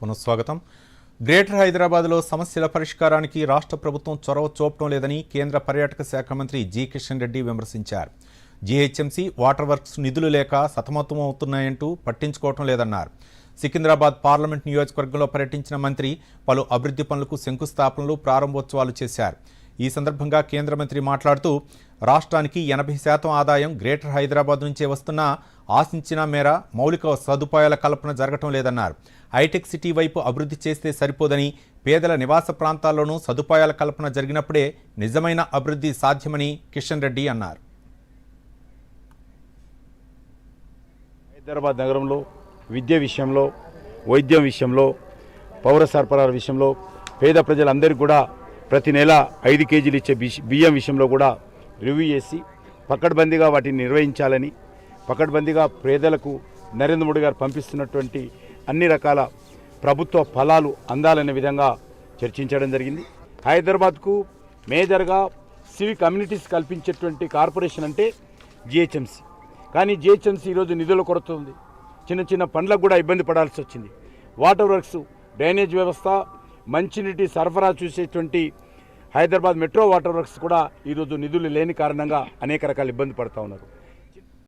పునఃస్వాగతం. గ్రేటర్ హైదరాబాద్లో సమస్యల పరిష్కారానికి రాష్ట్ర ప్రభుత్వం చొరవ చూపడం లేదని కేంద్ర పర్యాటక శాఖ మంత్రి జి కిషన్ రెడ్డి విమర్శించారు. జీహెచ్ఎంసీ వాటర్ వర్క్స్ నిధులు లేక సతమతమవుతున్నాయంటూ పట్టించుకోవటం లేదన్నారు. సికింద్రాబాద్ పార్లమెంట్ నియోజకవర్గంలో పర్యటించిన మంత్రి పలు అభివృద్ధి పనులకు శంకుస్థాపనలు ప్రారంభోత్సవాలు చేశారు. ఈ సందర్భంగా కేంద్ర మంత్రి మాట్లాడుతూ రాష్ట్రానికి ఎనభై శాతం ఆదాయం గ్రేటర్ హైదరాబాద్ నుంచే వస్తున్నా ఆశించిన మేర మౌలిక సదుపాయాల కల్పన జరగటం లేదన్నారు. హైటెక్ సిటీ వైపు అభివృద్ధి చేస్తే సరిపోదని పేదల నివాస ప్రాంతాల్లోనూ సదుపాయాల కల్పన జరిగినప్పుడే నిజమైన అభివృద్ధి సాధ్యమని కిషన్ రెడ్డి అన్నారు. హైదరాబాద్ నగరంలో విద్య విషయంలో వైద్యం విషయంలో పౌర సరఫరాల విషయంలో పేద ప్రజలందరికీ కూడా ప్రతి నెల ఐదు కేజీలు ఇచ్చే బియ్యం విషయంలో కూడా రివ్యూ చేసి పక్కడబందీగా వాటిని నిర్వహించాలని పకడ్బందీగా పేదలకు నరేంద్ర మోడీ గారు పంపిస్తున్నటువంటి అన్ని రకాల ప్రభుత్వ ఫలాలు అందాలనే విధంగా చర్చించడం జరిగింది. హైదరాబాద్కు మేజర్గా సివిక్ కమ్యూనిటీస్ కల్పించేటువంటి కార్పొరేషన్ అంటే జిహెచ్ఎంసీ. కానీ జిహెచ్ఎంసీ ఈరోజు నిధుల కొరత ఉంది. చిన్న చిన్న పనులకు కూడా ఇబ్బంది పడాల్సి వచ్చింది. వాటర్ వర్క్స్ డ్రైనేజ్ వ్యవస్థ మంచినీటి సరఫరా చూసేటువంటి హైదరాబాద్ మెట్రో వాటర్ వర్క్స్ కూడా ఈరోజు నిధులు లేని కారణంగా అనేక రకాల ఇబ్బంది పడుతూ ఉన్నారు.